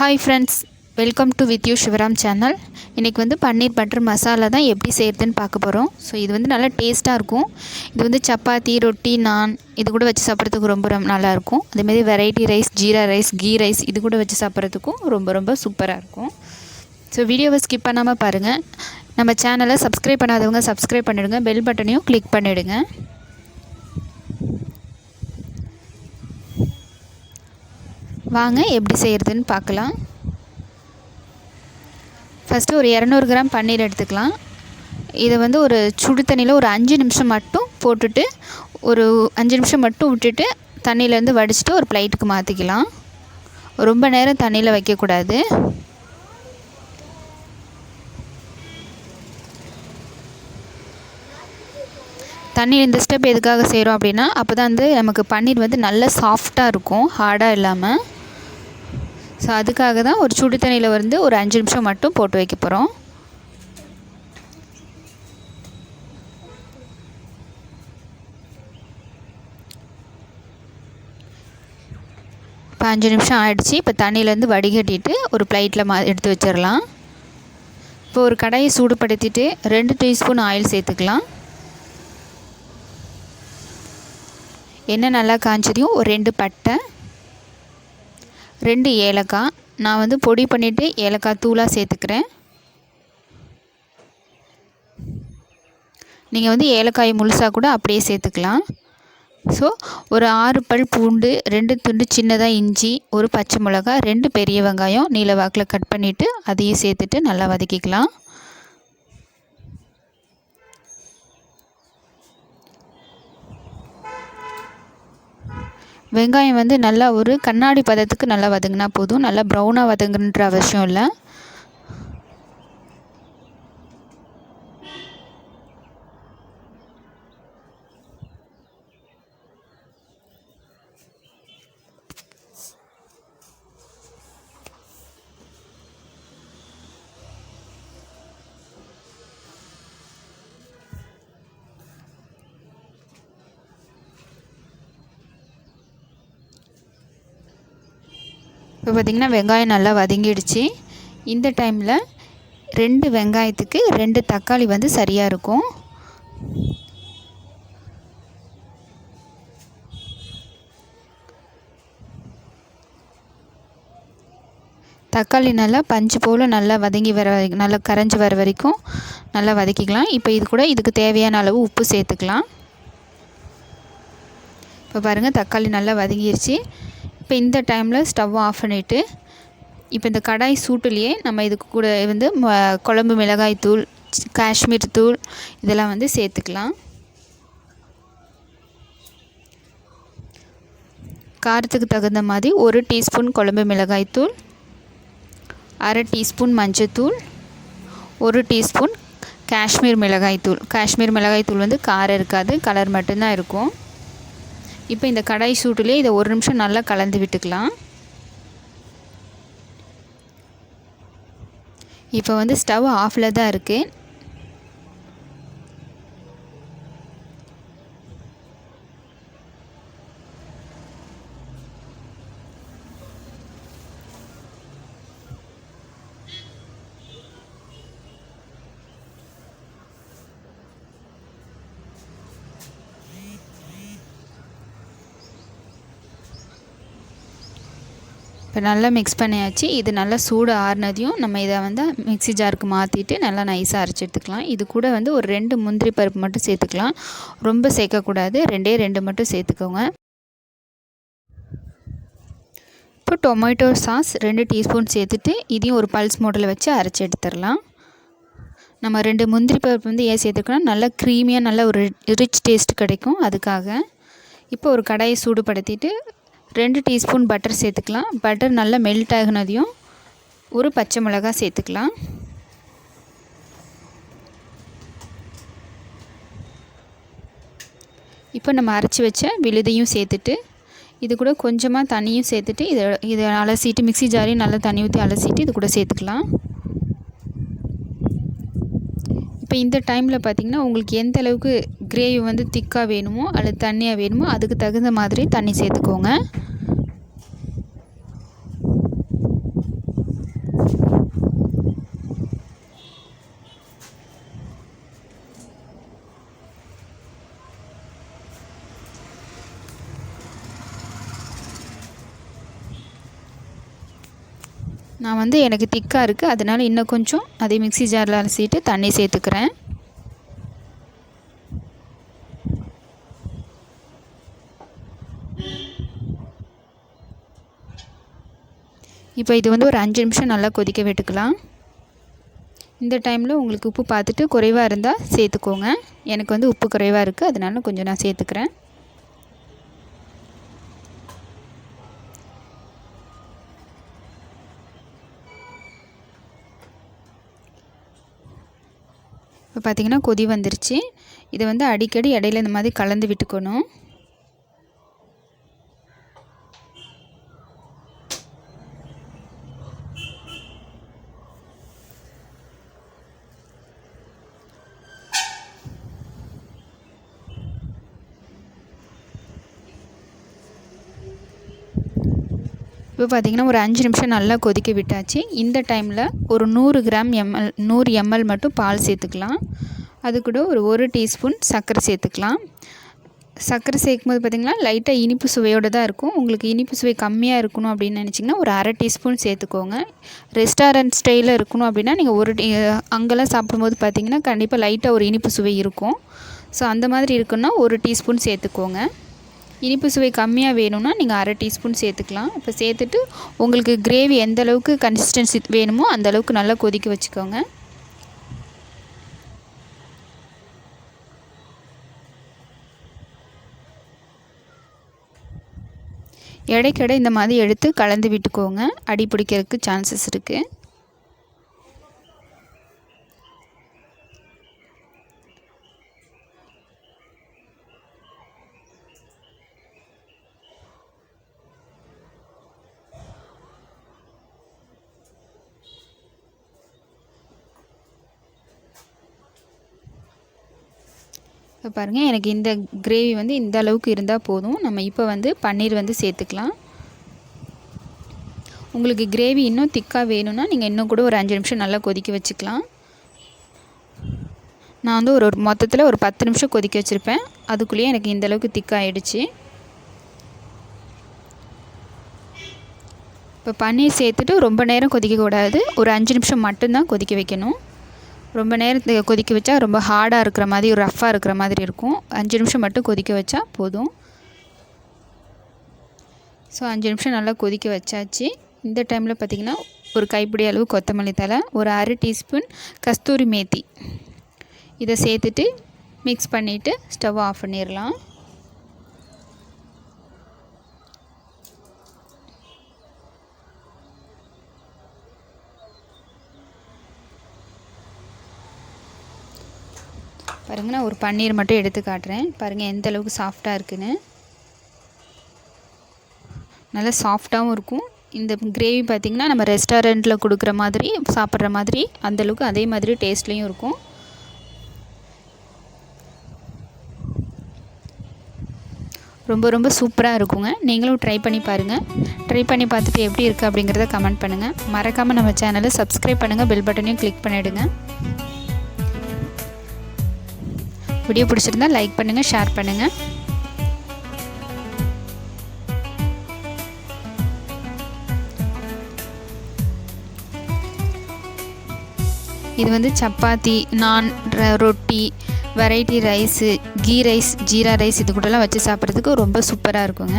Hi friends welcome to with you Sivaram channel இன்றைக்கி வந்து பன்னீர் butter masala தான் எப்படி செய்கிறதுன்னு பார்க்க போகிறோம் ஸோ இது வந்து நல்லா டேஸ்ட்டாக இருக்கும். இது வந்து சப்பாத்தி ரொட்டி நான் இது கூட வச்சு சாப்பிட்றதுக்கு ரொம்ப ரொம்ப நல்லாயிருக்கும் அதேமாதிரி variety rice jeera rice ghee rice இது கூட வச்சு சாப்பிட்றதுக்கும் ரொம்ப ரொம்ப சூப்பராக இருக்கும். ஸோ வீடியோவை ஸ்கிப் பண்ணாமல் பாருங்கள் நம்ம சேனலை சப்ஸ்கிரைப் பண்ணாதவங்க சப்ஸ்கிரைப் பண்ணிவிடுங்க பெல் பட்டனையும் கிளிக் பண்ணிவிடுங்க வாங்க எப்படி செய்கிறதுன்னு பார்க்கலாம். ஃபஸ்ட்டு ஒரு இரநூறு கிராம் பன்னீர் எடுத்துக்கலாம். இதை வந்து ஒரு சுடு தண்ணியில் ஒரு அஞ்சு நிமிஷம் மட்டும் போட்டுட்டு ஒரு அஞ்சு நிமிஷம் மட்டும் விட்டுட்டு தண்ணியிலேருந்து வடிச்சிட்டு ஒரு ப்ளைட்டுக்கு மாற்றிக்கலாம் ரொம்ப நேரம் தண்ணியில் வைக்கக்கூடாது. தண்ணி இந்த ஸ்டெப் எதுக்காக செய்கிறோம் அப்படின்னா அப்போ தான் வந்து நமக்கு பன்னீர் வந்து நல்ல சாஃப்டாக இருக்கும் ஹார்டாக இல்லாமல் ஸோ அதுக்காக தான் ஒரு சுடு தண்ணியில் வந்து ஒரு அஞ்சு நிமிஷம் மட்டும் போட்டு வைக்க போகிறோம் இப்போ அஞ்சு நிமிஷம் ஆகிடுச்சு இப்போ தண்ணியிலேருந்து வடிகட்டிட்டு ஒரு ப்ளைட்டில் மா எடுத்து வச்சிடலாம். இப்போ ஒரு கடையை சூடுபடுத்திட்டு ரெண்டு டீஸ்பூன் ஆயில் சேர்த்துக்கலாம். எண்ணெய் நல்லா காய்ச்சதையும் ஒரு ரெண்டு பட்டை. ரெண்டு ஏலக்காய். நான் வந்து பொடி பண்ணிவிட்டு ஏலக்காய் தூளாக சேர்த்துக்கிறேன். நீங்கள் வந்து ஏலக்காய் முழுசாக கூட அப்படியே சேர்த்துக்கலாம். ஸோ ஒரு ஆறு பல் பூண்டு ரெண்டு துண்டு சின்னதாக இஞ்சி ஒரு பச்சை மிளகா ரெண்டு பெரிய வெங்காயம் நீல வாக்கில் கட் பண்ணிவிட்டு அதையும் சேர்த்துட்டு நல்லா வதக்கிக்கலாம். வெங்காயம் வந்து நல்லா ஒரு கண்ணாடி பதத்துக்கு நல்லா வதங்கினா போதும். நல்லா ப்ரௌனாக வதங்குன்ற அவசியம் இல்லை. இப்போ பார்த்திங்கன்னா வெங்காயம் நல்லா வதங்கிடுச்சு. இந்த டைமில் ரெண்டு வெங்காயத்துக்கு ரெண்டு தக்காளி வந்து சரியாக இருக்கும். தக்காளி நல்லா பஞ்சு போல் நல்லா வதங்கி வர நல்லா கரைஞ்சி வர வரைக்கும் நல்லா வதக்கிக்கலாம். இப்போ இது கூட இதுக்கு தேவையான அளவு உப்பு சேர்த்துக்கலாம். இப்போ பாருங்கள் தக்காளி நல்லா வதங்கிருச்சு. இப்போ இந்த டைமில் ஸ்டவ் ஆஃப் பண்ணிவிட்டு இப்போ இந்த கடாய் சூட்டுலேயே நம்ம இதுக்கு கூட வந்து குழம்பு மிளகாய் தூள் காஷ்மீர் தூள் இதெல்லாம் வந்து சேர்த்துக்கலாம். காரத்துக்கு தகுந்த மாதிரி ஒரு டீஸ்பூன் குழம்பு மிளகாய் தூள் அரை டீஸ்பூன் மஞ்சத்தூள் ஒரு டீஸ்பூன் காஷ்மீர் மிளகாய் தூள். காஷ்மீர் மிளகாய் தூள் வந்து காரம் இருக்காது கலர் மட்டும்தான் இருக்கும். இப்போ இந்த கடாய் சூட்டுலேயே இதை ஒரு நிமிஷம் நல்லா கலந்து விட்டுக்கலாம். இப்போ வந்து ஸ்டவ் ஆஃபில் தான் இருக்குது இப்போ நல்லா மிக்ஸ் பண்ணியாச்சு. இது நல்லா சூடு ஆறுனதையும் நம்ம இதை வந்து மிக்சி ஜாருக்கு மாற்றிட்டு நல்லா நைஸாக அரைச்சி எடுத்துக்கலாம். இது கூட வந்து ஒரு ரெண்டு முந்திரி பருப்பு மட்டும் சேர்த்துக்கலாம். ரொம்ப சேர்க்கக்கூடாது. ரெண்டே ரெண்டு மட்டும் சேர்த்துக்கோங்க. இப்போ டொமேட்டோ சாஸ் ரெண்டு டீஸ்பூன் சேர்த்துட்டு இதையும் ஒரு பல்ஸ் மோட்டில் வச்சு அரைச்சி எடுத்துடலாம். நம்ம ரெண்டு முந்திரி பருப்பு வந்து ஏன் சேர்த்துக்கணும் நல்லா க்ரீமியாக நல்ல ஒரு ரிச் டேஸ்ட் கிடைக்கும். அதுக்காக இப்போ ஒரு கடாயை சூடுபடுத்திட்டு ரெண்டு டீஸ்பூன் பட்டர் சேர்த்துக்கலாம். பட்டர் நல்லா மெல்ட் ஆகினதையும் ஒரு பச்சை மிளகா சேர்த்துக்கலாம். இப்போ நம்ம அரைச்சி வச்ச விழுதையும் சேர்த்துட்டு இது கூட கொஞ்சமாக தண்ணியும் சேர்த்துட்டு இதை இதை அலசிட்டு மிக்சி ஜாரையும் நல்லா தண்ணி ஊற்றி அலசிட்டு இது கூட சேர்த்துக்கலாம். இப்போ இந்த டைமில் பார்த்திங்கன்னா உங்களுக்கு எந்த அளவுக்கு கிரேவி வந்து திக்காக வேணுமோ அல்லது தண்ணியாக வேணுமோ அதுக்கு தகுந்த மாதிரி தண்ணி சேர்த்துக்கோங்க. நான் வந்து எனக்கு திக்காக இருக்குது அதனால் இன்னும் கொஞ்சம் அதே மிக்சி ஜாரில் அலசிட்டு தண்ணி சேர்த்துக்கிறேன். இப்போ இது வந்து ஒரு அஞ்சு நிமிஷம் நல்லா கொதிக்க விட்டுக்கலாம். இந்த டைமில் உங்களுக்கு உப்பு பார்த்துட்டு குறைவாக இருந்தால் சேர்த்துக்கோங்க. எனக்கு வந்து உப்பு குறைவாக இருக்குது அதனால கொஞ்சம் நான் சேர்த்துக்கிறேன். இப்போ பார்த்திங்கன்னா கொதி வந்துருச்சு. இதை வந்து அடிக்கடி இடையில இந்த மாதிரி கலந்து விட்டுக்கணும். இப்போ பார்த்திங்கன்னா ஒரு அஞ்சு நிமிஷம் நல்லா கொதிக்க விட்டாச்சு. இந்த டைமில் ஒரு நூறு கிராம் எம்எல் நூறு எம்எல் மட்டும் பால் சேர்த்துக்கலாம். அது கூட ஒரு ஒரு டீஸ்பூன் சர்க்கரை சேர்த்துக்கலாம். சர்க்கரை சேர்க்கும் போது பார்த்திங்கன்னா லைட்டாக இனிப்பு சுவையோடு தான் இருக்கும். உங்களுக்கு இனிப்பு சுவை கம்மியாக இருக்கணும் அப்படின்னு நினச்சிங்கன்னா ஒரு அரை டீஸ்பூன் சேர்த்துக்கோங்க. ரெஸ்டாரண்ட் ஸ்டைலில் இருக்கணும் அப்படின்னா நீங்கள் ஒரு அங்கெல்லாம் சாப்பிடும்போது பார்த்திங்கன்னா கண்டிப்பாக லைட்டாக ஒரு இனிப்பு சுவை இருக்கும். ஸோ அந்த மாதிரி இருக்குன்னா ஒரு டீஸ்பூன் சேர்த்துக்கோங்க. இனிப்பு சுவை கம்மியாக வேணும்னா நீங்கள் அரை டீஸ்பூன் சேர்த்துக்கலாம். இப்போ சேர்த்துட்டு உங்களுக்கு கிரேவி எந்த அளவுக்கு கன்சிஸ்டன்சி வேணுமோ அந்த அளவுக்கு நல்லா கொதிக்க வச்சுக்கோங்க. இடைக்கடை இந்த மாதிரி எடுத்து கலந்து விட்டுக்கோங்க. அடி பிடிக்கிறதுக்கு சான்சஸ் இருக்குது இப்போ பாருங்கள் எனக்கு இந்த கிரேவி வந்து இந்த அளவுக்கு இருந்தால் போதும். நம்ம இப்போ வந்து பன்னீர் வந்து சேர்த்துக்கலாம். உங்களுக்கு கிரேவி இன்னும் திக்காக வேணும்னா நீங்கள் இன்னும் கூட ஒரு அஞ்சு நிமிஷம் நல்லா கொதிக்க வச்சுக்கலாம். நான் வந்து ஒரு மொத்தத்தில் ஒரு பத்து நிமிஷம் கொதிக்க வச்சுருப்பேன். அதுக்குள்ளேயே எனக்கு இந்த அளவுக்கு திக்காகிடுச்சு இப்போ பன்னீர் சேர்த்துட்டு ரொம்ப நேரம் கொதிக்கக்கூடாது. ஒரு அஞ்சு நிமிஷம் மட்டும்தான் கொதிக்க வைக்கணும். ரொம்ப நேரம் கொதிக்க வச்சா ரொம்ப ஹார்டாக இருக்கிற மாதிரி ஒரு ரஃப்பாக இருக்கிற மாதிரி இருக்கும். அஞ்சு நிமிஷம் மட்டும் கொதிக்க வச்சா போதும். ஸோ அஞ்சு நிமிஷம் நல்லா கொதிக்க வச்சாச்சு. இந்த டைமில் பார்த்திங்கன்னா ஒரு கைப்பிடி அளவு கொத்தமல்லி தலை ஒரு அரை டீஸ்பூன் கஸ்தூரி மேத்தி. இதை சேர்த்துட்டு மிக்ஸ் பண்ணிவிட்டு ஸ்டவ் ஆஃப் பண்ணிடலாம். பாருங்கள் நான் ஒரு பன்னீர் மட்டும் எடுத்து காட்டுறேன். பாருங்கள் எந்த அளவுக்கு சாஃப்டாக இருக்குன்னு. நல்லா சாஃப்டாகவும் இருக்கும். இந்த கிரேவி பார்த்திங்கன்னா நம்ம ரெஸ்டாரண்ட்டில் கொடுக்குற மாதிரி சாப்பிட்ற மாதிரி அந்தளவுக்கு அதே மாதிரி டேஸ்ட்லேயும் இருக்கும். ரொம்ப ரொம்ப சூப்பராக இருக்குங்க. நீங்களும் ட்ரை பண்ணி பாருங்கள் ட்ரை பண்ணி பார்த்துட்டு எப்படி இருக்குது அப்படிங்கிறத கமெண்ட் பண்ணுங்கள் மறக்காமல் நம்ம சேனலை சப்ஸ்கிரைப் பண்ணுங்கள் பெல் பட்டனையும் கிளிக் பண்ணிவிடுங்க வீடியோ பிடிச்சிருந்தா லைக் பண்ணுங்கள் ஷேர் பண்ணுங்கள் இது வந்து சப்பாத்தி நான் ரொட்டி variety rice ghee rice jeera rice இது கூடலாம் வச்சு சாப்பிட்றதுக்கு ரொம்ப சூப்பராக இருக்குங்க.